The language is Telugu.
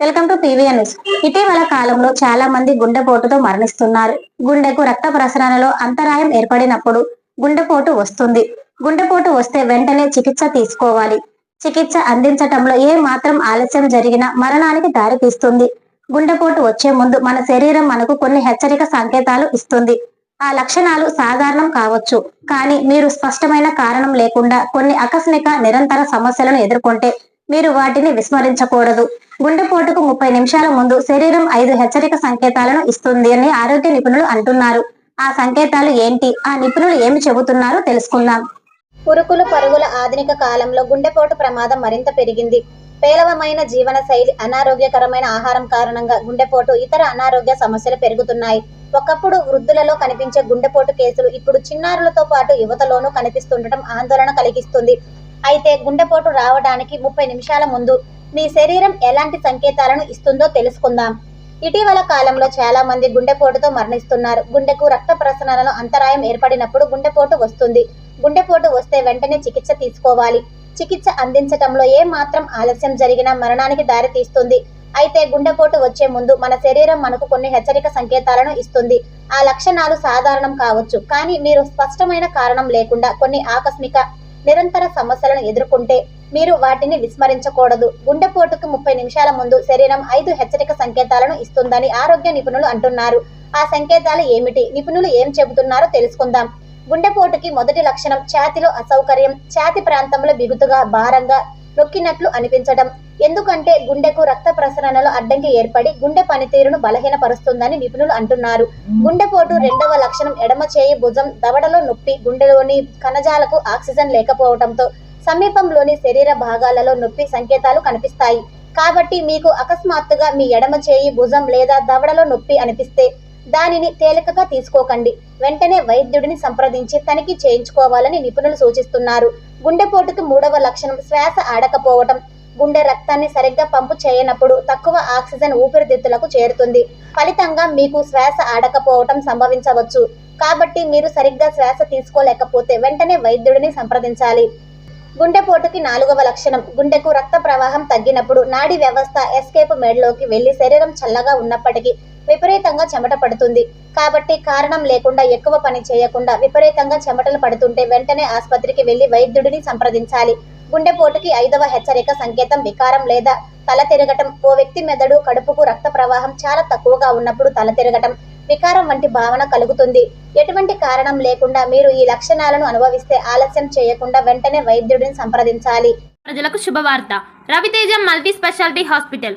Welcome to PVN news. ఇటీవల కాలంలో చాలా మంది గుండెపోటుతో మరణిస్తున్నారు. గుండెకు రక్త ప్రసరణలో అంతరాయం ఏర్పడినప్పుడు గుండెపోటు వస్తుంది. గుండెపోటు వస్తే వెంటనే చికిత్స తీసుకోవాలి. చికిత్స అందించటంలో ఏ మాత్రం ఆలస్యం జరిగినా మరణానికి దారితీస్తుంది. గుండెపోటు వచ్చే ముందు మన శరీరం మనకు కొన్ని హెచ్చరిక సంకేతాలు ఇస్తుంది. ఆ లక్షణాలు సాధారణం కావచ్చు. కానీ మీరు స్పష్టమైన కారణం లేకుండా కొన్ని ఆకస్మిక నిరంతర సమస్యలను ఎదుర్కొంటే మీరు వాటిని విస్మరించకూడదు. గుండెపోటుకు ముప్పై నిమిషాల ముందు శరీరం ఐదు హెచ్చరిక సంకేతాలను ఇస్తుంది అని ఆరోగ్య నిపుణులు అంటున్నారు. ఆ సంకేతాలు ఏంటి? ఆ నిపుణులు ఏమి చెబుతున్నారో తెలుసుకుందాం. పురుకులు పరుగుల ఆధునిక కాలంలో గుండెపోటు ప్రమాదం మరింత పెరిగింది. పేలవమైన జీవన శైలి అనారోగ్యకరమైన ఆహారం కారణంగా గుండెపోటు ఇతర అనారోగ్య సమస్యలు పెరుగుతున్నాయి. ఒకప్పుడు వృద్ధులలో కనిపించే గుండెపోటు కేసులు ఇప్పుడు చిన్నారులతో పాటు యువతలోనూ కనిపిస్తుండటం ఆందోళన కలిగిస్తుంది. అయితే గుండెపోటు రావడానికి ముప్పై నిమిషాల ముందు మీ శరీరం ఎలాంటి సంకేతాలను ఇస్తుందో తెలుసుకుందాం. ఇటీవల కాలంలో చాలా మంది గుండెపోటుతో మరణిస్తున్నారు. గుండెకు రక్త ప్రసరణలో అంతరాయం ఏర్పడినప్పుడు గుండెపోటు వస్తుంది. గుండెపోటు వస్తే వెంటనే చికిత్స తీసుకోవాలి. చికిత్స అందించటంలో ఏ మాత్రం ఆలస్యం జరిగినా మరణానికి దారితీస్తుంది అయితే గుండెపోటు వచ్చే ముందు మన శరీరం మనకు కొన్ని హెచ్చరిక సంకేతాలను ఇస్తుంది. ఆ లక్షణాలు సాధారణం కావచ్చు. కానీ మీరు స్పష్టమైన కారణం లేకుండా కొన్ని ఆకస్మిక నిరంతర సమస్యలను ఎదుర్కొంటే మీరు వాటిని విస్మరించకూడదు. గుండెపోటుకు ముప్పై నిమిషాల ముందు శరీరం ఐదు హెచ్చరిక సంకేతాలను ఇస్తుందని ఆరోగ్య నిపుణులు అంటున్నారు. ఆ సంకేతాలు ఏమిటి? నిపుణులు ఏం చెబుతున్నారో తెలుసుకుందాం. గుండెపోటుకి మొదటి లక్షణం ఛాతిలో అసౌకర్యం. ఛాతి ప్రాంతంలో బిగుతుగా భారంగా నొక్కినట్లు అనిపించడం. ఎందుకంటే గుండెకు రక్త ప్రసరణలో అడ్డంకి ఏర్పడి గుండె పనితీరును బలహీనపరుస్తుందని నిపుణులు అంటున్నారు. గుండెపోటు రెండవ లక్షణం ఎడమ చేయి భుజం దవడలో నొప్పి గుండెలోని కణజాలకు ఆక్సిజన్ లేకపోవడంతో సమీపంలోని శరీర భాగాలలో నొప్పి సంకేతాలు కనిపిస్తాయి. కాబట్టి మీకు అకస్మాత్తుగా మీ ఎడమ చేయి భుజం లేదా దవడలో నొప్పి అనిపిస్తే దానిని తేలికగా తీసుకోకండి. వెంటనే వైద్యుడిని సంప్రదించి తనిఖీ చేయించుకోవాలని నిపుణులు సూచిస్తున్నారు. గుండెపోటుకి మూడవ లక్షణం. శ్వాస ఆడకపోవటం. గుండె రక్తాన్ని సరిగ్గా పంపు చేయనప్పుడు తక్కువ ఆక్సిజన్ ఊపిరితిత్తులకు చేరుతుంది. ఫలితంగా మీకు శ్వాస ఆడకపోవటం సంభవించవచ్చు. కాబట్టి మీరు సరిగ్గా శ్వాస తీసుకోలేకపోతే వెంటనే వైద్యుడిని సంప్రదించాలి. గుండెపోటుకి నాలుగవ లక్షణం. గుండెకు రక్త ప్రవాహం తగ్గినప్పుడు నాడీ వ్యవస్థ ఎస్కేప్ మెడ్లోకి వెళ్ళి శరీరం చల్లగా ఉన్నప్పటికీ విపరీతంగా చెమట పడుతుంది. కాబట్టి కారణం లేకుండా ఎక్కువ పని చేయకుండా విపరీతంగా చెమటలు పడుతుంటే వెంటనే ఆసుపత్రికి వెళ్ళి వైద్యుడిని సంప్రదించాలి. గుండెపోటుకి ఐదవ హెచ్చరిక సంకేతం వికారం లేదా తల తిరగటం. ఓ వ్యక్తి మెదడు కడుపుకు రక్త ప్రవాహం చాలా తక్కువగా ఉన్నప్పుడు తల తిరగటం. వికారం వంటి భావన కలుగుతుంది. ఎటువంటి కారణం లేకుండా మీరు ఈ లక్షణాలను అనుభవిస్తే ఆలస్యం చేయకుండా వెంటనే వైద్యుడిని సంప్రదించాలి. ప్రజలకు శుభవార్త. Raviteja multi speciality hospital.